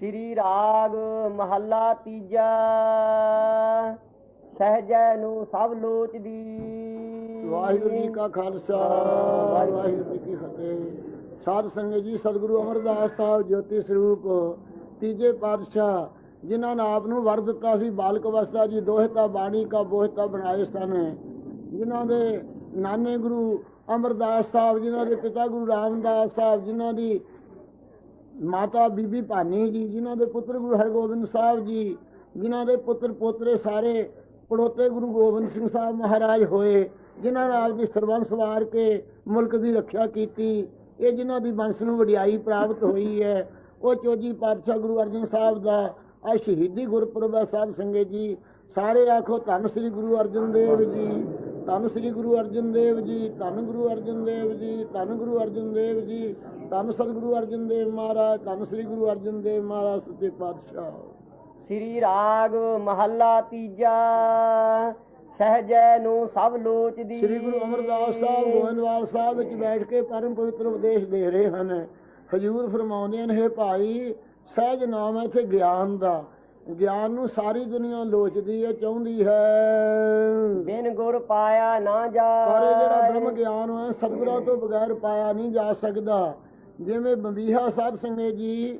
ਸ੍ਰੀ ਰਾਗ ਮਹੱਲਾ ਤੀਜਾ। ਸਹਜੈ ਨੂੰ ਸਭ ਲੋਚਦੀ। ਵਾਹਿਗੁਰੂ ਜੀ ਕਾ ਖਾਲਸਾ, ਵਾਹਿਗੁਰੂ ਜੀ ਕੀ ਫਤਿਹ। ਸਾਧ ਸੰਗਤ ਜੀ, ਸਤਿਗੁਰੂ ਅਮਰਦਾਸ ਸਾਹਿਬ, ਜੋਤੀ ਸਰੂਪ, ਤੀਜੇ ਪਾਤਸ਼ਾਹ, ਜਿਨ੍ਹਾਂ ਨੇ ਆਪ ਨੂੰ ਵਰ ਦਿੱਤਾ ਸੀ, ਬਾਲਕ ਅਵਸਥਾ ਜੀ ਦੋਹਤਾ ਬਾਣੀ ਕਾ ਬੋਹਤਾ ਬਣਾਏ ਸਨ। ਜਿਨ੍ਹਾਂ ਦੇ ਨਾਨੇ ਗੁਰੂ ਅਮਰਦਾਸ ਸਾਹਿਬ, ਜਿਨ੍ਹਾਂ ਦੇ ਪਿਤਾ ਗੁਰੂ ਰਾਮਦਾਸ ਸਾਹਿਬ, ਜਿਨ੍ਹਾਂ ਦੀ ਮਾਤਾ ਬੀਬੀ ਭਾਨੀ ਜੀ, ਜਿਨ੍ਹਾਂ ਦੇ ਪੁੱਤਰ ਗੁਰੂ ਹਰਗੋਬਿੰਦ ਸਾਹਿਬ ਜੀ, ਜਿਨ੍ਹਾਂ ਦੇ ਪੁੱਤਰ ਪੋਤਰੇ ਸਾਰੇ ਪੜੋਤੇ ਗੁਰੂ ਗੋਬਿੰਦ ਸਿੰਘ ਸਾਹਿਬ ਮਹਾਰਾਜ ਹੋਏ, ਜਿਨ੍ਹਾਂ ਨੇ ਆਪਦੀ ਸਰਬੰਸ ਵਾਰ ਕੇ ਮੁਲਕ ਦੀ ਰੱਖਿਆ ਕੀਤੀ, ਇਹ ਜਿਨ੍ਹਾਂ ਦੀ ਬੰਸ ਨੂੰ ਵਡਿਆਈ ਪ੍ਰਾਪਤ ਹੋਈ ਹੈ, ਉਹ ਚੋਜੀ ਪਾਤਸ਼ਾਹ ਗੁਰੂ ਅਰਜਨ ਸਾਹਿਬ ਦਾ ਆ ਸ਼ਹੀਦੀ ਗੁਰਪੁਰਬ ਸਾਹਿਬ ਸਾਧ ਜੀ। ਸਾਰੇ ਆਖੋ ਧੰਨ ਸ੍ਰੀ ਗੁਰੂ ਅਰਜਨ ਦੇਵ ਜੀ, ਧੰਨ ਸ੍ਰੀ ਗੁਰੂ ਅਰਜਨ ਦੇਵ ਜੀ, ਧੰਨ ਗੁਰੂ ਅਰਜਨ ਦੇਵ ਜੀ, ਧੰਨ ਗੁਰੂ ਅਰਜਨ ਦੇਵ ਜੀ। ਧੰਨ ਸਤਿਗੁਰੂ ਅਰਜਨ ਦੇਵ ਮਹਾਰਾਜ ਧੰਨ ਸ੍ਰੀ ਗੁਰੂ ਅਰਜਨ ਦੇਵ ਮਹਾਰਾਜ ਸੱਚੇ ਪਾਤਸ਼ਾਹ। ਸ੍ਰੀ ਰਾਗ ਮਹੱਲਾ ਤੀਜਾ ਸਹਜੈ ਨੂੰ ਸਭ ਲੋਚਦੀ। ਸ੍ਰੀ ਗੁਰੂ ਅਮਰਦਾਸ ਸਾਹਿਬ ਗੋਇੰਦਵਾਲ ਸਾਹਿਬ ਵਿੱਚ ਬੈਠ ਕੇ ਪਰਮ ਪਵਿੱਤਰ ਉਪਦੇਸ਼ ਦੇ ਰਹੇ ਹਨ। ਹਜੂਰ ਫਰਮਾਉਂਦੇ ਨੇ ਹੈ ਭਾਈ ਸਹਿਜ ਨਾਮ ਹੈ ਇੱਥੇ ਗਿਆਨ ਦਾ। ਗਿਆਨ ਨੂੰ ਸਾਰੀ ਦੁਨੀਆ ਲੋਚਦੀ ਹੈ ਚਾਹੁੰਦੀ ਹੈ। ਬਿਨ ਗੁਰ ਪਾਇਆ ਨਾ ਪਰ ਇਹ ਜਿਹੜਾ ਬ੍ਰਹਮ ਗਿਆਨ ਹੈ ਸਤਿਗੁਰਾਂ ਤੋਂ ਬਗੈਰ ਪਾਇਆ ਨਹੀਂ ਜਾ ਸਕਦਾ। ਜਿਵੇਂ ਬੰਬੀਹਾ ਸਾਧ ਸੰਗਤ ਜੀ,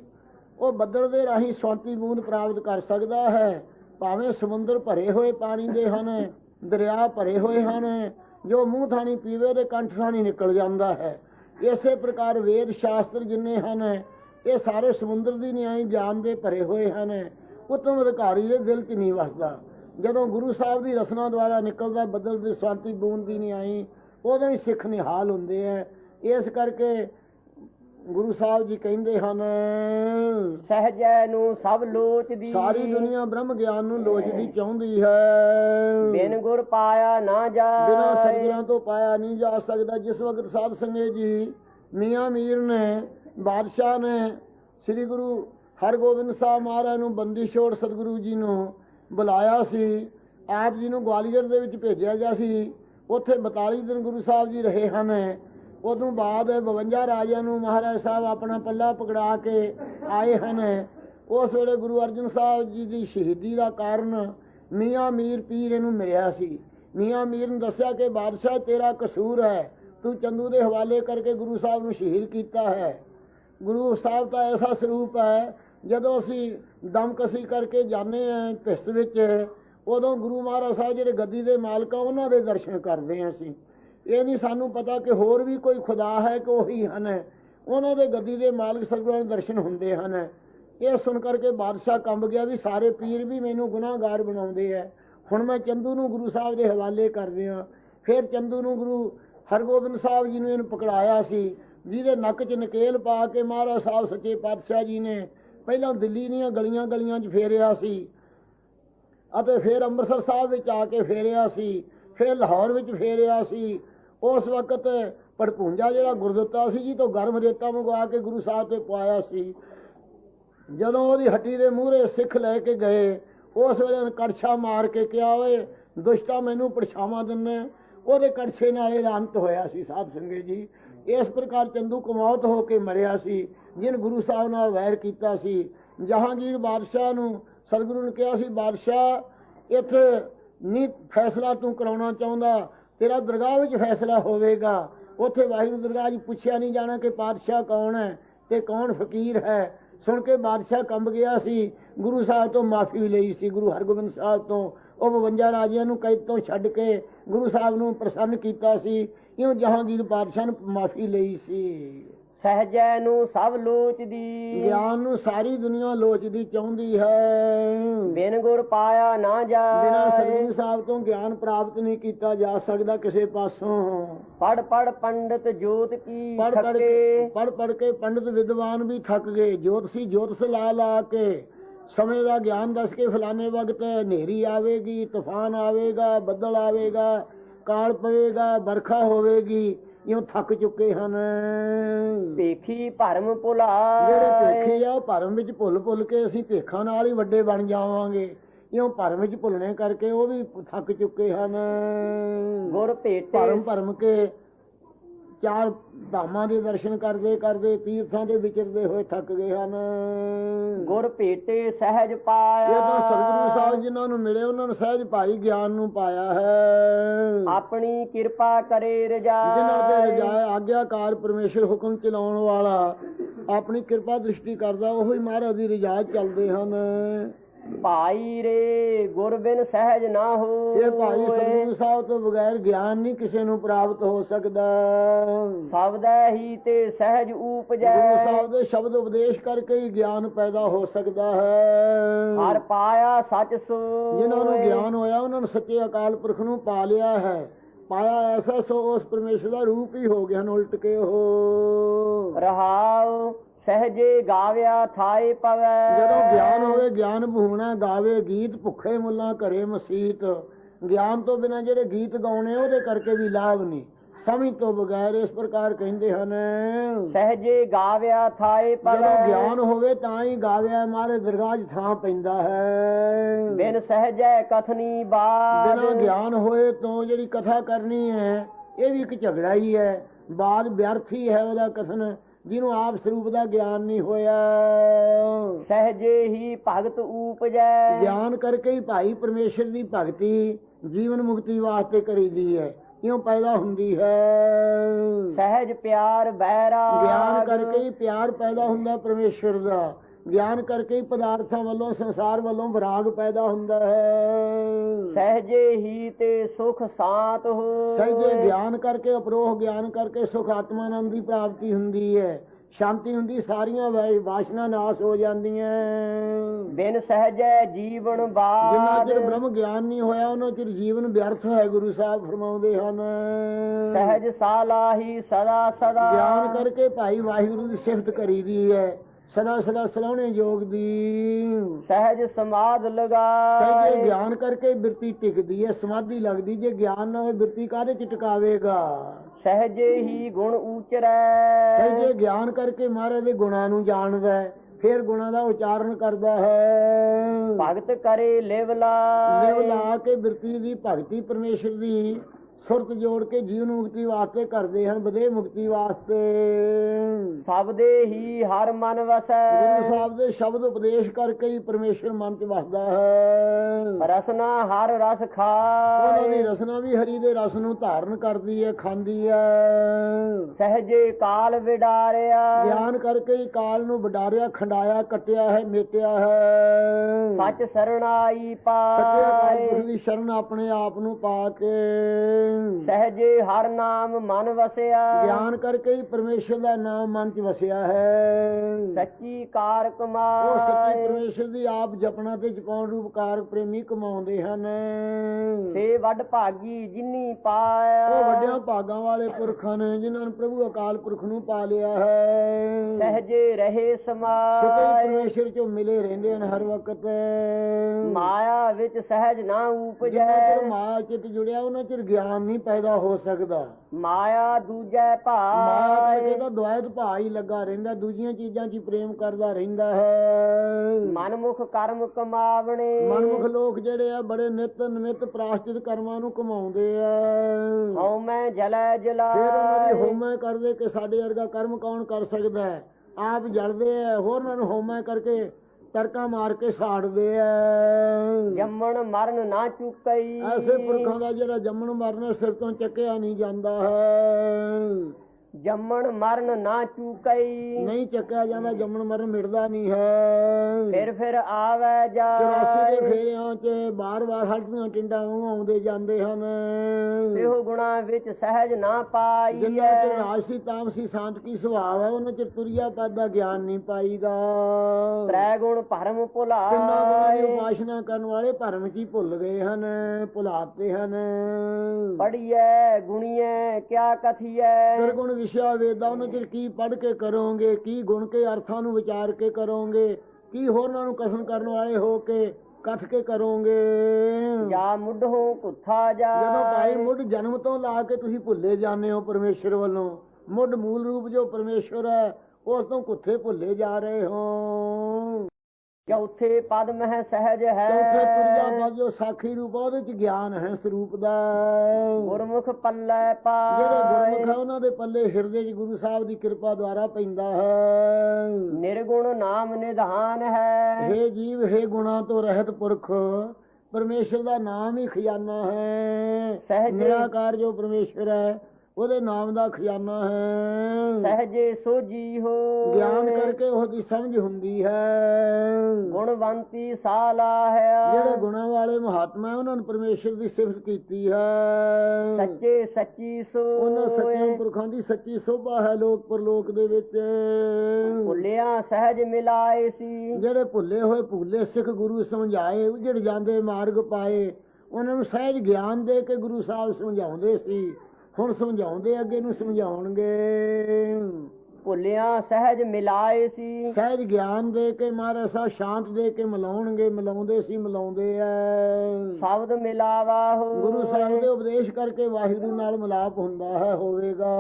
ਉਹ ਬੱਦਲ ਦੇ ਰਾਹੀਂ ਸ਼ਾਂਤੀ ਬੂੰਦ ਪ੍ਰਾਪਤ ਕਰ ਸਕਦਾ ਹੈ, ਭਾਵੇਂ ਸਮੁੰਦਰ ਭਰੇ ਹੋਏ ਪਾਣੀ ਦੇ ਹਨ, ਦਰਿਆ ਭਰੇ ਹੋਏ ਹਨ, ਜੋ ਮੂੰਹ ਥਾਣੀ ਪੀਵੇ ਦੇ ਕੰਠ ਥਾਣੀ ਨਿਕਲ ਜਾਂਦਾ ਹੈ। ਇਸੇ ਪ੍ਰਕਾਰ ਵੇਦ ਸ਼ਾਸਤਰ ਜਿੰਨੇ ਹਨ, ਇਹ ਸਾਰੇ ਸਮੁੰਦਰ ਦੀ ਨਿਆਈ ਗਿਆਨ ਦੇ ਭਰੇ ਹੋਏ ਹਨ। ਉਤਮ ਅਧਿਕਾਰੀ ਦੇ ਦਿਲ 'ਚ ਨਹੀਂ ਵਸਦਾ। ਜਦੋਂ ਗੁਰੂ ਸਾਹਿਬ ਦੀ ਰਸਨਾ ਦੁਆਰਾ ਨਿਕਲਦਾ ਬੱਦਲ ਦੀ ਸ਼ਾਂਤੀ ਬੂੰਦ ਦੀ ਨਹੀਂ ਆਈ ਉਦੋਂ ਹੀ ਸਿੱਖ ਨਿਹਾਲ ਹੁੰਦੇ ਐ ਇਸ ਕਰਕੇ ਗੁਰੂ ਸਾਹਿਬ ਜੀ ਕਹਿੰਦੇ ਹਨ ਸਹਜੈ ਨੂੰ ਸਭ ਲੋਚਦੀ ਸਾਰੀ ਦੁਨੀਆ ਬ੍ਰਹਮ ਗਿਆਨ ਨੂੰ ਲੋਚਦੀ ਚਾਹੁੰਦੀ ਹੈ। ਬਿਨ ਗੁਰ ਪਾਇਆ ਨਾ ਜਾਏ। ਬਿਨਾਂ ਸਤਿਗੁਰਾਂ ਤੋਂ ਪਾਇਆ ਨਹੀਂ ਜਾ ਸਕਦਾ ਜਿਸ ਵਕਤ ਸਾਧ ਸੰਗਤ ਜੀ ਮੀਆਂ ਮੀਰ ਨੇ ਬਾਦਸ਼ਾਹ ਨੇ ਸ੍ਰੀ ਗੁਰੂ ਹਰਗੋਬਿੰਦ ਸਾਹਿਬ ਮਹਾਰਾਜ ਨੂੰ ਬੰਦੀ ਛੋੜ ਸਤਿਗੁਰੂ ਜੀ ਨੂੰ ਬੁਲਾਇਆ ਸੀ ਆਪ ਜੀ ਨੂੰ ਗਵਾਲੀਅਰ ਦੇ ਵਿੱਚ ਭੇਜਿਆ ਗਿਆ ਸੀ ਉੱਥੇ 42 ਦਿਨ ਗੁਰੂ ਸਾਹਿਬ ਜੀ ਰਹੇ ਹਨ। ਉਦੋਂ ਬਾਅਦ 52 ਰਾਜਿਆਂ ਨੂੰ ਮਹਾਰਾਜ ਸਾਹਿਬ ਆਪਣਾ ਪੱਲਾ ਪਕੜਾ ਕੇ ਆਏ ਹਨ। ਉਸ ਵੇਲੇ ਗੁਰੂ ਅਰਜਨ ਸਾਹਿਬ ਜੀ ਦੀ ਸ਼ਹੀਦੀ ਦਾ ਕਾਰਨ ਮੀਆਂ ਮੀਰ ਪੀਰ ਇਹਨੂੰ ਮਿਲਿਆ ਸੀ। ਮੀਆਂ ਮੀਰ ਨੂੰ ਦੱਸਿਆ ਕਿ, ਬਾਦਸ਼ਾਹ, ਤੇਰਾ ਕਸੂਰ ਹੈ। ਤੂੰ ਚੰਦੂ ਦੇ ਹਵਾਲੇ ਕਰਕੇ ਗੁਰੂ ਸਾਹਿਬ ਨੂੰ ਸ਼ਹੀਦ ਕੀਤਾ ਹੈ। ਗੁਰੂ ਸਾਹਿਬ ਦਾ ਐਸਾ ਸਰੂਪ ਹੈ, ਜਦੋਂ ਅਸੀਂ ਦਮਕਸੀ ਕਰਕੇ ਜਾਂਦੇ ਆਂ ਭਿਸ ਵਿੱਚ, ਉਦੋਂ ਗੁਰੂ ਮਹਾਰਾਜ ਸਾਹਿਬ ਜਿਹੜੇ ਗੱਦੀ ਦੇ ਮਾਲਕ ਆ, ਉਹਨਾਂ ਦੇ ਦਰਸ਼ਨ ਕਰਦੇ ਆਂ ਅਸੀਂ। ਇਹ ਨਹੀਂ ਸਾਨੂੰ ਪਤਾ ਕਿ ਹੋਰ ਵੀ ਕੋਈ ਖੁਦਾ ਹੈ ਕਿ ਉਹੀ ਹਨ। ਉਹਨਾਂ ਦੇ ਗੱਦੀ ਦੇ ਮਾਲਕ ਸਤਿਗੁਰਾਂ ਦੇ ਦਰਸ਼ਨ ਹੁੰਦੇ ਹਨ। ਇਹ ਸੁਣ ਕਰਕੇ ਬਾਦਸ਼ਾਹ ਕੰਬ ਗਿਆ ਵੀ ਸਾਰੇ ਪੀਰ ਵੀ ਮੈਨੂੰ ਗੁਨਾਹਗਾਰ ਬਣਾਉਂਦੇ ਐ ਹੁਣ ਮੈਂ ਚੰਦੂ ਨੂੰ ਗੁਰੂ ਸਾਹਿਬ ਦੇ ਹਵਾਲੇ ਕਰ ਰਿਹਾ। ਫਿਰ ਚੰਦੂ ਨੂੰ ਗੁਰੂ ਹਰਗੋਬਿੰਦ ਸਾਹਿਬ ਜੀ ਨੂੰ ਇਹਨੂੰ ਪਕੜਾਇਆ ਸੀ, ਜਿਹਦੇ ਨੱਕ 'ਚ ਨਕੇਲ ਪਾ ਕੇ ਮਹਾਰਾਜ ਸਾਹਿਬ ਸੱਚੇ ਪਾਤਸ਼ਾਹ ਜੀ ਨੇ ਪਹਿਲਾਂ ਦਿੱਲੀ ਦੀਆਂ ਗਲੀਆਂ ਗਲੀਆਂ 'ਚ ਫੇਰਿਆ ਸੀ ਅਤੇ ਫਿਰ ਅੰਮ੍ਰਿਤਸਰ ਸਾਹਿਬ ਵਿੱਚ ਆ ਕੇ ਫੇਰਿਆ ਸੀ, ਫਿਰ ਲਾਹੌਰ ਵਿੱਚ ਫੇਰਿਆ ਸੀ। ਉਸ ਵਕਤ ਪੜਪੂੰਜਾ ਜਿਹੜਾ ਗੁਰਦੁੱਤਾ ਸੀ ਜੀ ਤੋਂ ਗਰਮ ਰੇਤਾ ਮੰਗਵਾ ਕੇ ਗੁਰੂ ਸਾਹਿਬ ਤੇ ਪਵਾਇਆ ਸੀ। ਜਦੋਂ ਉਹਦੀ ਹੱਟੀ ਦੇ ਮੂਹਰੇ ਸਿੱਖ ਲੈ ਕੇ ਗਏ, ਉਸ ਵੇਲੇ ਕੜਛਾ ਮਾਰ ਕੇ ਕਿਹਾ, ਓਏ, ਦੁਸ਼ਟਾ ਮੈਨੂੰ ਪਰਛਾਵਾਂ ਦਿੰਨੇ ਉਹਦੇ ਕੜਛੇ ਨਾਲ ਇਹ ਅੰਤ ਹੋਇਆ ਸੀ ਸਾਧ ਸੰਗਤ ਜੀ। ਇਸ ਪ੍ਰਕਾਰ ਚੰਦੂ ਕਮੌਤ ਹੋ ਕੇ ਮਰਿਆ ਸੀ, ਜਿਨ ਗੁਰੂ ਸਾਹਿਬ ਨਾਲ ਵੈਰ ਕੀਤਾ ਸੀ। ਜਹਾਂਗੀਰ ਬਾਦਸ਼ਾਹ ਨੂੰ ਸਤਿਗੁਰੂ ਨੇ ਕਿਹਾ ਸੀ, ਬਾਦਸ਼ਾਹ, ਇੱਥੇ ਨੀ ਫੈਸਲਾ ਤੂੰ ਕਰਾਉਣਾ ਚਾਹੁੰਦਾ ਤੇਰਾ ਦਰਗਾਹ ਵਿੱਚ ਫੈਸਲਾ ਹੋਵੇਗਾ। ਉੱਥੇ ਵਾਹਿਗੁਰੂ ਦਰਗਾਹ 'ਚ ਪੁੱਛਿਆ ਨਹੀਂ ਜਾਣਾ ਕਿ ਪਾਤਸ਼ਾਹ ਕੌਣ ਹੈ ਤੇ ਕੌਣ ਫਕੀਰ ਹੈ। ਸੁਣ ਕੇ ਬਾਦਸ਼ਾਹ ਕੰਬ ਗਿਆ ਸੀ। ਗੁਰੂ ਸਾਹਿਬ ਤੋਂ ਮਾਫੀ ਵੀ ਲਈ ਸੀ। ਗੁਰੂ ਹਰਗੋਬਿੰਦ ਸਾਹਿਬ ਤੋਂ ਉਹ 52 ਰਾਜਿਆਂ ਨੂੰ ਕੈਦ ਤੋਂ ਛੱਡ ਕੇ ਗੁਰੂ ਸਾਹਿਬ ਨੂੰ ਪ੍ਰਸੰਨ ਕੀਤਾ ਸੀ। ਇਉਂ ਜਹਾਂਗੀਰ ਬਾਦਸ਼ਾਹ ਨੇ ਮਾਫੀ ਲਈ ਸੀ। ਸਹਜੈ ਨੂੰ ਸਭ ਲੋਚਦੀ। ਗਿਆਨ ਨੂੰ ਸਾਰੀ ਦੁਨੀਆ ਲੋਚਦੀ ਚਾਹੁੰਦੀ ਹੈ। ਬਿਨ ਗੁਰ ਪਾਇਆ ਨਾ ਬਿਨਾਂ ਜਾਏ ਸਤਿਗੁਰੂ ਸਾਹਿਬ ਤੋਂ ਗਿਆਨ ਪ੍ਰਾਪਤ ਨਹੀਂ ਕੀਤਾ ਜਾ ਸਕਦਾ ਕਿਸੇ ਪਾਸੋਂ। ਪੜ ਪੜ ਪੰਡਤ ਜੋਤ ਕੀ ਪੜ ਪੜ ਕੇ ਥਕੇ ਪੜ ਪੜ ਕੇ ਪੰਡਿਤ ਵਿਦਵਾਨ ਵੀ ਥੱਕ ਗਏ। ਜੋਤਸੀ ਜੋਤਸ ਲਾ ਲਾ ਕੇ। ਸਮੇਂ ਦਾ ਗਿਆਨ ਦੱਸ ਕੇ ਫਲਾਣੇ ਵਕਤ ਹਨੇਰੀ ਆਵੇਗੀ ਤੂਫਾਨ ਆਵੇਗਾ ਬੱਦਲ ਆਵੇਗਾ ਕਾਲ ਪਵੇਗਾ ਵਰਖਾ ਹੋਵੇਗੀ। ਇਉਂ ਥੱਕ ਚੁੱਕੇ ਹਨ। ਭੇਖੀ ਭਰਮ ਜਿਹੜੇ ਭੁਲਾਏ ਭੇਖੇ ਆ ਉਹ ਭਰਮ ਵਿੱਚ ਭੁੱਲ ਭੁੱਲ ਕੇ ਅਸੀਂ ਭੇਖਾਂ ਨਾਲ ਹੀ ਵੱਡੇ ਬਣ ਜਾਵਾਂਗੇ। ਇਉਂ ਭਰਮ ਵਿੱਚ ਭੁੱਲਣੇ ਕਰਕੇ ਉਹ ਵੀ ਥੱਕ ਚੁੱਕੇ ਹਨ। ਗੁਰ ਭੇਟੇ। ਭਰਮ ਭਰਮ ਕੇ ਚਾਰ ਧਾਮਾਂ ਦੇ ਦਰਸ਼ਨ ਕਰਦੇ ਕਰਦੇ ਤੀਰਥਾਂ ਦੇ ਵਿਚਰਦੇ ਹੋਏ ਥੱਕ ਗਏ ਹਨ। ਗੁਰ ਭੇਟੇ ਸਹਿਜ ਪਾਇਆ। ਇਹ ਤਾਂ ਸਤਿਗੁਰੂ ਸਾਹਿਬ ਜਿਨ੍ਹਾਂ ਨੂੰ ਮਿਲੇ ਉਹਨਾਂ ਨੂੰ ਸਹਿਜ ਭਾਈ ਗਿਆਨ ਨੂੰ ਪਾਇਆ ਹੈ। ਆਪਣੀ ਕਿਰਪਾ ਕਰੇ ਰਜਾਈ ਜਿਨ੍ਹਾਂ ਤੇ ਰਜਾਏ ਆਗਿਆਕਾਰ ਪਰਮੇਸ਼ਰ ਹੁਕਮ ਚਲਾਉਣ ਵਾਲਾ ਆਪਣੀ ਕਿਰਪਾ ਦ੍ਰਿਸ਼ਟੀ ਕਰਦਾ ਉਹ ਹੀ ਮਹਾਰਾਜ ਦੀ ਰਜਾ ਚੱਲਦੇ ਹਨ। ਭਾਈ ਰੇ ਗੁਰ ਬਿਨ ਸਹਿਜ ਨਾ ਹੋ ਇਹ ਭਾਈ ਸਤਿਗੁਰੂ ਸਾਹਿਬ ਤੋਂ ਬਗੈਰ ਗਿਆਨ ਨਹੀਂ ਕਿਸੇ ਨੂੰ ਪ੍ਰਾਪਤ ਹੋ ਸਕਦਾ। ਸਬਦੈ ਹੀ ਤੇ ਸਹਿਜ ਊਪਜੈ ਗੁਰੂ ਸਾਹਿਬ ਦੇ ਸ਼ਬਦ ਉਪਦੇਸ਼ ਕਰਕੇ ਹੀ ਗਿਆਨ ਪੈਦਾ ਹੋ ਸਕਦਾ ਹੈ। ਹਰ ਪਾਇਆ ਸੱਚ ਸੋ ਜਿਨ੍ਹਾਂ ਨੂੰ ਗਿਆਨ ਹੋਇਆ ਉਹਨਾਂ ਨੂੰ ਸੱਚੇ ਅਕਾਲ ਪੁਰਖ ਨੂੰ ਪਾ ਲਿਆ ਹੈ। ਪਾਇਆ ਐਸਾ ਸੋ ਉਸ ਪਰਮੇਸ਼ਰ ਦਾ ਰੂਪ ਹੀ ਹੋ ਗਿਆ ਉਲਟ ਕੇ ਉਹ। ਰਹਾਉ ਸਹਜੇ ਗਾਵਿਆ ਥਾਏ ਪਵੈ। ਜਦੋਂ ਗਿਆਨ ਹੋਵੇ ਗਿਆਨ ਭੂਣਾ ਗਾਵੇ ਗੀਤ ਭੁੱਖੇ ਮੁੱਲਾ ਘਰੇ ਮਸੀਤ। ਗਿਆਨ ਤੋਂ ਬਿਨਾਂ ਜਿਹੜੇ ਗੀਤ ਗਾਉਣੇ ਉਹਦੇ ਕਰਕੇ ਵੀ ਲਾਭ ਨਹੀਂ। ਸਮਝ ਤੋਂ ਬਗੈਰ ਇਸ ਪ੍ਰਕਾਰ ਕਹਿੰਦੇ ਹਨ। ਸਹਜੇ ਗਾਵਿਆ ਥਾਏ ਪਵੈ। ਜਦੋਂ ਗਿਆਨ ਹੋਵੇ ਤਾਂ ਹੀ ਗਾਵਿਆ ਮਾਰੇ ਦਰਗਾਹ 'ਚ ਥਾਂ ਪੈਂਦਾ ਹੈ। ਬਿਨ ਸਹਜੈ ਕਥਨੀ ਬਾਦ ਬਿਨਾਂ ਗਿਆਨ ਹੋਏ ਤੋਂ ਜਿਹੜੀ ਕਥਾ ਕਰਨੀ ਹੈ ਇਹ ਵੀ ਇੱਕ ਝਗੜਾ ਹੀ ਹੈ। ਬਾਦ ਵਿਅਰਥ ਹੀ ਹੈ ਉਹਦਾ ਕਥਨ। ਜਿਹਨੂੰ ਆਪ ਸਰੂਪ ਦਾ ਗਿਆਨ ਨਹੀਂ ਹੋਇਆ। ਸਹਜੇ ਹੀ ਭਗਤ ਊਪਜੈ ਗਿਆਨ ਕਰਕੇ ਹੀ ਭਾਈ ਪਰਮੇਸ਼ਰ ਦੀ ਭਗਤੀ ਜੀਵਨ ਮੁਕਤੀ ਵਾਸਤੇ ਕਰੀਦੀ ਹੈ। ਕਿਉਂ ਪੈਦਾ ਹੁੰਦੀ ਹੈ। ਸਹਿਜ ਪਿਆਰ ਬੈਰਾਗ। ਗਿਆਨ ਕਰਕੇ ਹੀ ਪਿਆਰ ਪੈਦਾ ਹੁੰਦਾ ਪਰਮੇਸ਼ਰ ਦਾ। ਗਿਆਨ ਕਰਕੇ ਹੀ ਪਦਾਰਥਾਂ ਵੱਲੋਂ ਸੰਸਾਰ ਵੱਲੋਂ ਵਿਰਾਗ ਪੈਦਾ ਹੁੰਦਾ ਹੈ। ਸਹਜੇ ਹੀ ਤੇ ਸੁਖ ਸਾਤ ਹੋ। ਸਹਿਜੇ ਗਿਆਨ ਕਰਕੇ ਅਪਰੋਹ ਗਿਆਨ ਕਰਕੇ ਸੁਖ ਆਤਮਾਨੰਦ ਦੀ ਪ੍ਰਾਪਤੀ ਹੁੰਦੀ ਹੈ। ਸ਼ਾਂਤੀ ਹੁੰਦੀ ਸਾਰੀਆਂ ਵਾਸ਼ਨਾ ਨਾਸ਼ ਹੋ ਜਾਂਦੀਆਂ। ਬਿਨ ਸਹਜੈ ਜੀਵਨ ਜਿੰਨਾ ਬਾਦ ਚਿਰ ਬ੍ਰਹਮ ਗਿਆਨ ਨਹੀਂ ਹੋਇਆ ਉਹਨਾਂ ਚਿਰ ਜੀਵਨ ਵਿਅਰਥ ਹੈ ਗੁਰੂ ਸਾਹਿਬ ਫਰਮਾਉਂਦੇ ਹਨ। ਸਹਿਜ ਸਾਲਾਹੀ ਸਦਾ ਸਦਾ ਗਿਆਨ ਕਰਕੇ ਭਾਈ ਵਾਹਿਗੁਰੂ ਦੀ ਸਿਫਤ ਕਰੀਦੀ ਹੈ। ਸਦਾ ਸਦਾ ਸਲਾਉਣੇ ਯੋਗ ਦੀ। ਸਹਿਜ ਸਮਾਧ ਸਹਿਜੇ ਲਗਾਏ ਗਿਆਨ ਕਰਕੇ ਬਿਰਤੀ ਟਿਕਦੀ ਹੈ ਸਮਾਧੀ ਲੱਗਦੀ ਜੇ ਗਿਆਨ ਨਾ ਹੋਵੇ ਬਿਰਤੀ ਕਾਹਦੇ ਚ ਟਿਕਾਵੇਗਾ ਸਹਜੇ ਹੀ ਗੁਣ ਉਚਰੈ ਸਹਿਜੇ ਗਿਆਨ ਕਰਕੇ ਮਹਾਰਾਜ ਦੇ ਗੁਣਾਂ ਨੂੰ ਜਾਣਦਾ ਹੈ ਫਿਰ ਗੁਣਾਂ ਦਾ ਉਚਾਰਨ ਕਰਦਾ ਹੈ। ਭਗਤ ਕਰੇ ਲਿਵ ਲਿਵ ਲਾਏ ਲਾ ਕੇ ਬਿਰਤੀ ਦੀ ਭਗਤੀ ਪਰਮੇਸ਼ਰ ਦੀ ਸੁਰਤ ਜੋੜ ਕੇ ਜੀਵਨ ਮੁਕਤੀ ਵਾਸਤੇ ਕਰਦੇ ਹਨ ਬਦੇ ਮੁਕਤੀ ਵਾਸਤੇ। ਸਬਦੇ ਹੀ ਹਰ ਮਨ ਗੁਰੂ ਵਸੈ ਸਾਹਿਬ ਦੇ ਸ਼ਬਦ ਉਪਦੇਸ਼ ਕਰਕੇ ਹੀ ਪਰਮੇਸ਼ਰ ਮਨ ਚ ਵਸਦਾ ਹੈ। ਰਸਨਾ ਹਰ ਰਸ ਉਹਨਾਂ ਦੀ ਖਾਏ ਰਸਨਾ ਵੀ ਹਰੀ ਦੇ ਰਸ ਨੂੰ ਧਾਰਨ ਕਰਦੀ ਹੈ ਖਾਂਦੀ ਹੈ। ਸਹਜੇ ਕਾਲ ਵਿਡਾਰਿਆ। ਗਿਆਨ ਕਰਕੇ ਹੀ ਕਾਲ ਨੂੰ ਵਡਾਰਿਆ ਖੰਡਾਇਆ ਕਟਿਆ ਹੈ ਮੇਟਿਆ ਹੈ। ਸੱਚ ਸਰਣਾਈ ਸੱਚੇ ਅਕਾਲ ਪੁਰਖ ਪਾਏ ਦੀ ਸ਼ਰਨ ਆਪਣੇ ਆਪ ਨੂੰ ਪਾ ਕੇ। ਸਹਜੇ ਹਰ ਨਾਮ ਮਨ ਵਸਿਆ। ਗਿਆਨ ਕਰਕੇ ਹੀ ਪਰਮੇਸ਼ਰ ਦਾ ਨਾਮ ਮਨ ਚ ਵਸਿਆ ਹੈ। ਸੱਚੀ ਕਾਰ ਉਹ ਸੱਚੇ ਪਰਮੇਸ਼ਰ ਦੀ ਆਪ ਜਪਣਾ ਤੇ ਜਪਾਉਣ ਰੂਪ ਕਾਰ ਪ੍ਰੇਮੀ ਕਮਾਉਂਦੇ ਹਨ। ਸੇ ਵੱਡ ਭਾਗੀ ਜਿਨੀ ਉਹ ਪਾਇਆ ਵੱਡਿਆਂ ਭਾਗਾਂ ਵਾਲੇ ਪੁਰਖਾਂ ਨੇ ਜਿਨ੍ਹਾਂ ਨੇ ਪ੍ਰਭੂ ਅਕਾਲ ਪੁਰਖ ਨੂੰ ਪਾ ਲਿਆ ਹੈ। ਸਹਜੇ ਰਹੇ ਸੁਤੇ ਸਮਾਏ ਪਰਮੇਸ਼ਰ ਚੋਂ ਮਿਲੇ ਰਹਿੰਦੇ ਹਨ ਹਰ ਵਕਤ। ਮਾਇਆ ਵਿੱਚ ਸਹਿਜ ਨਾ ਜਿੰਨਾ ਉਪਜੈ ਚਿਰ ਮਾਇਆ ਚਿਤ ਜੁੜਿਆ ਉਹਨਾਂ ਚਿਰ ਗਿਆਨ ਨਹੀਂ ਪੈਦਾ ਹੋ ਸਕਦਾ। ਮਾਇਆ ਦੂਜੈ ਮਾਇਆ ਕਰਕੇ ਭਾਏ ਤਾਂ ਦੁਆਇਤ ਭਾ ਹੀ ਲੱਗਾ ਰਹਿੰਦਾ ਦੂਜੀਆਂ ਚੀਜ਼ਾਂ 'ਚ ਪ੍ਰੇਮ ਕਰਦਾ ਰਹਿੰਦਾ ਹੈ। ਮਨਮੁਖ ਕਰਮ ਕਮਾਵਣੇ। ਮਨਮੁਖ ਲੋਕ ਜਿਹੜੇ ਆ ਬੜੇ ਨਿਤ ਨਿਮਿਤ ਪ੍ਰਾਸ਼ਚਿਤ ਕਰਮਾਂ ਨੂੰ ਕਮਾਉਂਦੇ ਆ। ਹਉ ਮੈਂ ਜਲੈ ਫਿਰ ਉਹਨਾਂ ਦੀ ਹੋਮੈ ਕਰਦੇ ਕਿ ਸਾਡੇ ਵਰਗਾ ਕਰਮ ਕੌਣ ਕਰ ਸਕਦਾ ਹੈ? ਆਪ ਜਲਦੇ ਆ ਹੋਰ ਉਹਨਾਂ ਨੂੰ ਹੋਮੈ ਕਰਕੇ ਤਰਕਾਂ ਮਾਰ ਕੇ ਸਾੜਦੇ ਆ ਜੰਮਣ ਮਰਨ ਨਾ ਚੁਕਈ। ਐਸੇ ਪੁਰਖਾਂ ਦਾ ਜਿਹੜਾ ਜੰਮਣ ਮਰਨ ਸਿਰ ਤੋਂ ਚੱਕਿਆ ਨਹੀਂ ਜਾਂਦਾ ਹੈ। ਜੰਮਣ ਮਰਨ ਨਾ ਚੁਕਈ। ਨਹੀਂ ਚੱਕਿਆ ਜਾਂਦਾ ਜੰਮਣ ਮਰਨ ਮਿਟਦਾ ਨਹੀਂ ਹੈ। ਫਿਰ ਫਿਰ ਆਵੇ 84 ਦੇ ਫੇਰਿਆਂ 'ਚ ਬਾਰ-ਬਾਰ ਹਲਟੀਆਂ ਟਿੰਡਾਂ ਆਉਂਦੇ ਜਾਂਦੇ ਹਨ। ਇਹੋ ਗੁਣਾ ਵਿੱਚ ਸਹਿਜ ਨਾ ਜਿੰਨਾ ਪਾਈਐ ਚਿਰ ਰਾਜਸੀ ਤਾਮਸੀ ਸ਼ਾਂਤ ਕੀ ਸੁਭਾਅ ਹੈ ਉਹਨਾਂ ਚਿਰ ਤੁਰਿਆ ਪੈਦਾ ਗਿਆਨ ਨਹੀਂ ਪਾਈਦਾ। ਤ੍ਰੈ ਗੁਣ ਭਰਮ ਕਿੰਨਾ ਗੁਣਾਂ ਦੀ ਭੁਲਾਏ ਉਪਾਸਨਾ ਕਰਨ ਵਾਲੇ ਭਰਮ 'ਚ ਹੀ ਭੁੱਲ ਗਏ ਹਨ ਭੁਲਾਤੇ ਹਨ। ਪੜੀਐ ਗੁਣੀਐ ਕਿਆ ਕਥੀਐ। ਨਿਰਗੁਣ ਵਿਸ਼ਾ ਵੇਦਾਂ ਉਹਨਾਂ ਚਿਰ ਕੀ ਪੜ੍ਹ ਕੇ ਕਰੋਗੇ ਕੀ ਗੁਣ ਕੇ ਅਰਥਾਂ ਨੂੰ ਵਿਚਾਰ ਕੇ ਕਰੋਗੇ ਕੀ ਹੋਰਨਾਂ ਨੂੰ ਕਥਨ ਕਰਨ ਵਾਲੇ ਹੋ ਕੇ ਕਥ ਕੇ ਕਰੋਗੇ? ਜਾ ਮੁੱਢੋਂ ਕੁੱਥਾ ਜਾ ਜਦੋਂ ਭਾਈ ਮੁੱਢ ਜਨਮ ਤੋਂ ਲਾ ਕੇ ਤੁਸੀਂ ਭੁੱਲੇ ਜਾਂਦੇ ਹੋ ਪਰਮੇਸ਼ਰ ਵੱਲੋਂ ਮੁੱਢ ਮੂਲ ਰੂਪ ਜੋ ਪਰਮੇਸ਼ਰ ਹੈ ਉਸ ਤੋਂ ਕੁੱਥੇ ਭੁੱਲੇ ਜਾ ਰਹੇ ਹੋ। ਚੌਥੇ ਪਦ ਮਹਿ ਸਹਿਜ ਹੈ। ਚੌਥੇ ਤੁਰਿਆ ਬਾਜੋ ਸਾਖੀ ਰੂਪ ਉਹਦੇ ਚ ਗਿਆਨ ਹੈ ਸਰੂਪ ਦਾ। ਗੁਰਮੁਖ ਪੱਲੇ ਜਿਹੜੇ ਗੁਰਮੁਖ ਪਾਏ ਹੈ ਉਹਨਾਂ ਦੇ ਪੱਲੇ ਹਿਰਦੇ 'ਚ ਗੁਰੂ ਸਾਹਿਬ ਦੀ ਕਿਰਪਾ ਦੁਆਰਾ ਪੈਂਦਾ ਹੈ। ਨਿਰਗੁਣ ਨਾਮ ਨਿਧਾਨ ਹੈ। हे ਜੀਵ हे ਗੁਣਾ ਤੋਂ ਰਹਿਤ ਪੁਰਖ ਪਰਮੇਸ਼ਰ ਦਾ ਨਾਮ ਹੀ ਖਜ਼ਾਨਾ ਹੈ। ਸਹਿਜੇ- ਨਿਰਾਕਾਰ ਜੋ ਪਰਮੇਸ਼ਰ ਹੈ ਉਹਦੇ ਨਾਮ ਦਾ ਖਜ਼ਾਨਾ ਹੈ। ਸਹਜੇ ਸੋਜੀ ਹੋ। ਗਿਆਨ ਕਰਕੇ ਉਹਦੀ ਸਮਝ ਹੁੰਦੀ ਹੈ। ਗੁਣਵੰਤੀ ਸਾਲਾ ਹੈ। ਜਿਹੜੇ ਗੁਣਾਂ ਵਾਲੇ ਮਹਾਤਮਾ ਹੈ, ਉਹਨਾਂ ਨੇ ਪਰਮੇਸ਼ਰ ਦੀ ਸਿਫਤ ਕੀਤੀ ਹੈ। ਸੱਚੇ ਸੱਚੀ ਉਹਨਾਂ ਸੱਚੇ ਪੁਰਖਾਂ ਦੀ ਸੱਚੀ ਸੋਭਾ ਹੈ ਲੋਕ ਪਰਲੋਕ ਦੇ ਵਿੱਚ। ਭੁੱਲਿਆ ਸਹਿਜ ਮਿਲਾਏ ਸੀ। ਜਿਹੜੇ ਭੁੱਲੇ ਹੋਏ ਭੁੱਲੇ ਸਿੱਖ ਗੁਰੂ ਸਮਝਾਏ ਉਜੜ ਜਾਂਦੇ ਮਾਰਗ ਪਾਏ ਉਹਨਾਂ ਨੂੰ ਸਹਿਜ ਗਿਆਨ ਦੇ ਕੇ ਗੁਰੂ ਸਾਹਿਬ ਸਮਝਾਉਂਦੇ ਸੀ। ਹੁਣ ਸਮਝਾਉਂਦੇ ਅੱਗੇ ਨੂੰ ਸਮਝਾਉਣਗੇ। ਭੁੱਲਿਆ ਸਹਿਜ ਮਿਲਾਏ ਸੀ। ਸਹਿਜ ਗਿਆਨ ਦੇ ਕੇ ਮਹਾਰਾਜ ਸਾਹਿਬ ਸ਼ਾਂਤ ਦੇ ਕੇ ਮਿਲਾਉਣਗੇ ਮਿਲਾਉਂਦੇ ਸੀ ਮਿਲਾਉਂਦੇ ਐ। ਸ਼ਬਦ ਮਿਲਾਵਾ ਹੋ। ਗੁਰੂ ਸਾਹਿਬ ਦੇ ਉਪਦੇਸ਼ ਕਰਕੇ ਵਾਹਿਗੁਰੂ ਨਾਲ ਮਿਲਾਪ ਹੁੰਦਾ ਹੈ ਹੋਵੇਗਾ।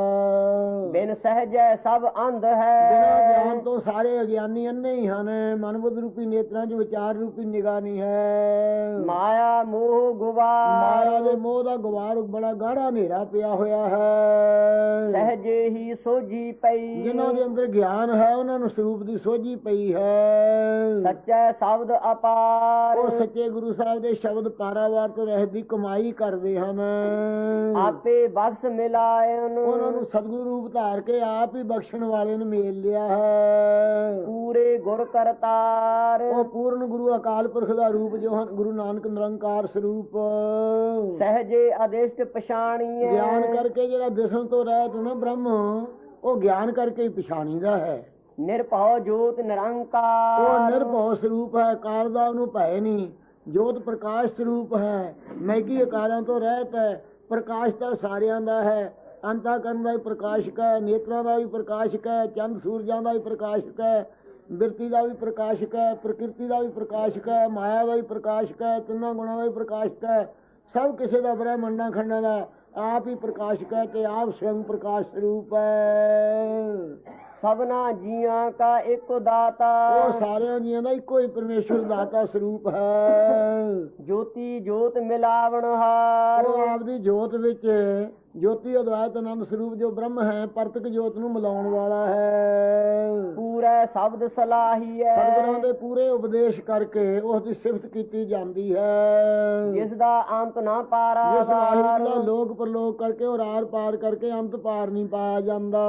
ਬਿਨ ਸਹਿਜੈ ਸਭ ਅੰਧ ਬਿਨਾਂ ਹੈ ਗਿਆਨ ਤੋਂ ਸਾਰੇ ਅਗਿਆਨੀ ਅੰਨੇ ਹੀ ਹਨ। ਮਨਬੁੱਧ ਰੂਪੀ ਨੇਤਰਾਂ 'ਚ ਵਿਚਾਰ ਰੂਪੀ ਨਿਗਾਹ ਨਹੀਂ ਹੈ। ਮਾਇਆ ਮੋਹ ਗੁਬਾਰ। ਮਾਇਆ ਦੇ ਮੋਹ ਦਾ ਗੁਬਾਰ ਬੜਾ ਗਾੜਾ ਹਨੇਰਾ ਪਿਆ ਹੋਇਆ ਹੈ। ਸਹਜੇ ਹੀ ਸੋਜੀ ਪਈ। ਜਿਨ੍ਹਾਂ ਦੇ ਅੰਦਰ ਗਿਆਨ ਹੈ ਉਹਨਾਂ ਨੂੰ ਸਰੂਪ ਦੀ ਸੋਝੀ ਪਈ ਹੈ। ਸੱਚੈ ਸ਼ਬਦ ਅਪਾਰ। ਉਹ ਸੱਚੇ ਗੁਰੂ ਸਾਹਿਬ ਦੇ ਸ਼ਬਦ ਪਾਰਾਵਾਰ ਤੋਂ ਰਹਿਤ ਦੀ ਕਮਾਈ ਕਰਦੇ ਹਨ। ਆਪੇ ਬਖਸ਼ ਮਿਲਾਇਨ ਉਹਨਾਂ। ਨੂੰ ਸਤਿਗੁਰੂ ਰੂਪ ਧਾਰ ਕੇ ਆਪ ਹੀ ਬਖਸ਼ਣ ਵਾਲੇ ਨੂੰ ਮੇਲ ਲਿਆ ਹੈ। ਪੂਰੇ ਗੁਰ ਕਰਤਾਰ। ਉਹ ਪੂਰਨ ਗੁਰੂ ਅਕਾਲ ਪੁਰਖ ਦਾ ਰੂਪ ਜੋ ਹਨ ਗੁਰੂ ਨਾਨਕ ਨਿਰੰਕਾਰ ਸਰੂਪ। ਸਹਜੇ ਅਦਿਸ਼ਟ ਪਛਾਣੀਏ। ਗਿਆਨ ਕਰਕੇ ਜਿਹੜਾ ਦਿਸਣ ਤੋਂ ਰਹਿਤ ਨਾ ਬ੍ਰਹਮ ਉਹ ਗਿਆਨ ਕਰਕੇ ਹੀ ਪਛਾਣੀਦਾ ਹੈ। ਨਿਰਭਉ ਜੋਤ ਨਿਰੰਕਾਰ। ਉਹ ਨਿਰਭਉ ਸਰੂਪ ਹੈ ਕਾਲ ਦਾ ਉਹਨੂੰ ਭੈ ਨਹੀਂ। ਜੋਤ ਪ੍ਰਕਾਸ਼ ਸਰੂਪ ਹੈ। ਮੈਗੀ ਅਕਾਰਾਂ ਤੋਂ ਰਹਿਤ ਹੈ? ਪ੍ਰਕਾਸ਼ ਤਾਂ ਸਾਰਿਆਂ ਦਾ ਹੈ। ਅੰਤਾ ਕਰਨ ਦਾ ਵੀ ਪ੍ਰਕਾਸ਼ਕ ਹੈ ਨੇਤਰਾਂ ਦਾ ਵੀ ਪ੍ਰਕਾਸ਼ਕ ਹੈ ਚੰਦ ਸੂਰਜਾਂ ਦਾ ਵੀ ਪ੍ਰਕਾਸ਼ਕ ਹੈ ਬਿਰਤੀ ਦਾ ਵੀ ਪ੍ਰਕਾਸ਼ਕ ਹੈ ਪ੍ਰਕਿਰਤੀ ਦਾ ਵੀ ਪ੍ਰਕਾਸ਼ਕ ਹੈ ਮਾਇਆ ਦਾ ਵੀ ਪ੍ਰਕਾਸ਼ਕ ਹੈ ਤਿੰਨਾਂ ਗੁਣਾਂ ਦਾ ਵੀ ਪ੍ਰਕਾਸ਼ਕ ਹੈ ਸਭ ਕਿਸੇ ਦਾ ਬ੍ਰਹਮੰਡਾਂ ਖੰਡਾਂ ਦਾ। ਆਪ ਹੀ ਪ੍ਰਕਾਸ਼ਕ ਹੈ ਤੇ ਆਪ ਸਵਯੰ ਪ੍ਰਕਾਸ਼ ਸਰੂਪ ਹੈ। ਸਭਨਾ ਜੀਆਂ ਕਾ ਇੱਕ ਦਾਤਾ। ਉਹ ਸਾਰਿਆਂ ਜੀਆਂ ਦਾ ਇੱਕੋ ਹੀ ਪਰਮੇਸ਼ਵਰ ਦਾਤਾ ਸਰੂਪ ਹੈ। ਜੋਤੀ ਜੋਤ ਮਿਲਾਵਣ ਹਾਰ। ਉਹ ਆਪਦੀ ਜੋਤ ਵਿੱਚ ਜੋਤੀ ਅਦਵੈਤ ਆਨੰਦ ਸਰੂਪ ਜੋ ਬ੍ਰਹਮ ਹੈ ਪਰਤਕ ਜੋਤ ਨੂੰ ਮਿਲਾਉਣ ਵਾਲਾ ਹੈ। ਪੂਰਾ ਸ਼ਬਦ ਸਲਾਹੀਐ ਸਤਿਗੁਰਾਂ ਦੇ ਪੂਰੇ ਉਪਦੇਸ਼ ਕਰਕੇ ਉਸ ਦੀ ਸਿਫਤ ਕੀਤੀ ਜਾਂਦੀ ਹੈ। ਜਿਸ ਦਾ ਅੰਤ ਨਾ ਪਾਰਾ ਜਿਸ ਵਾਹਿਗੁਰੂ ਦਾ ਲੋਕ ਪਰਲੋਕ ਕਰਕੇ ਔਰ ਆਰ ਪਾਰ ਕਰਕੇ ਅੰਤ ਪਾਰ ਨਹੀਂ ਪਾਇਆ ਜਾਂਦਾ।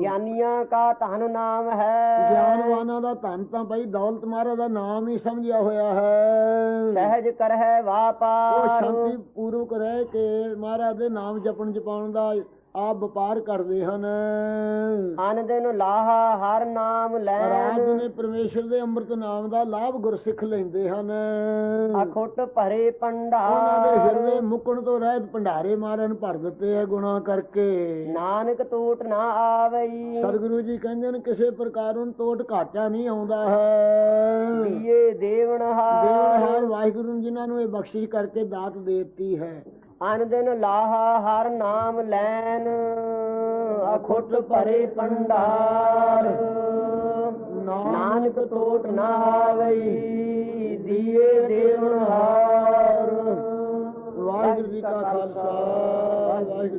ਗਿਆਨੀਆਂ ਕਾ ਧਨ ਨਾਮ ਹੈ। ਗਿਆਨਵਾਨਾਂ ਦਾ ਧਨ ਤਾਂ ਭਾਈ ਦੌਲਤ ਮਹਾਰਾਜ ਦਾ ਨਾਮ ਹੀ ਸਮਝਿਆ ਹੋਇਆ ਹੈ। ਸਹਿਜ ਕਰਹਿ ਉਹ ਵਾਪਾਰ ਸ਼ਾਂਤੀ ਪੂਰਵਕ ਰਹਿ ਕੇ ਮਹਾਰਾਜ ਦੇ ਨਾਮ ਜਪਣ ਜਪਾਉਣ ਦਾ ਆਪ ਵਪਾਰ ਕਰਦੇ ਹਨ। ਅਨ ਦਿਨ ਲਾਹਾ ਹਰ ਨਾਮ ਰਾਤ ਲੈਣ ਨੇ ਪਰਮੇਸ਼ਰ ਦੇ ਅੰਮ੍ਰਿਤ ਨਾਮ ਦਾ ਲਾਭ ਗੁਰਸਿੱਖ ਲੈਂਦੇ ਹਨ। ਅਖੁੱਟ ਭਰੇ ਉਹਨਾਂ ਦੇ ਹਿਰਦੇ ਮੁੱਕਣ ਤੋਂ ਰਹਿਤ ਭੰਡਾਰੇ ਮਾਰਨ ਭਰ ਦਿੱਤੇ ਆ ਗੁਨਾਹ ਕਰਕੇ। ਨਾਨਕ ਟੂਟ ਨਾ ਆਵਈ। ਸਤਿਗੁਰੂ ਜੀ ਕਹਿੰਦੇ ਨੇ ਕਿਸੇ ਪ੍ਰਕਾਰ ਨੂੰ ਟੋਟ ਘਾਟਾ ਨਹੀਂ ਆਉਂਦਾ ਹੈ। ਦੇਵਨ ਦੇਵਨਹਾਰ ਹਾਰ ਵਾਹਿਗੁਰੂ ਨੇ ਜਿਨ੍ਹਾਂ ਨੂੰ ਇਹ ਬਖਸ਼ਿਸ਼ ਕਰਕੇ ਦਾਤ ਦੇ ਦਿੱਤੀ ਹੈ। ਅਨ ਦਿਨ ਲਾਹਾ ਹਰ ਨਾਮ ਲੈਣ ਅਖੁੱਟ ਭਰੇ ਪੰਡਾਰ। ਨਾਨਕ ਟੋਟ ਨਾ ਆਵਈ, ਦੀਏ ਦੇਵਨ ਹਾਰ। ਵਾਹਿਗੁਰੂ ਜੀ ਕਾ ਖਾਲਸਾ, ਵਾਹਿਗੁਰੂ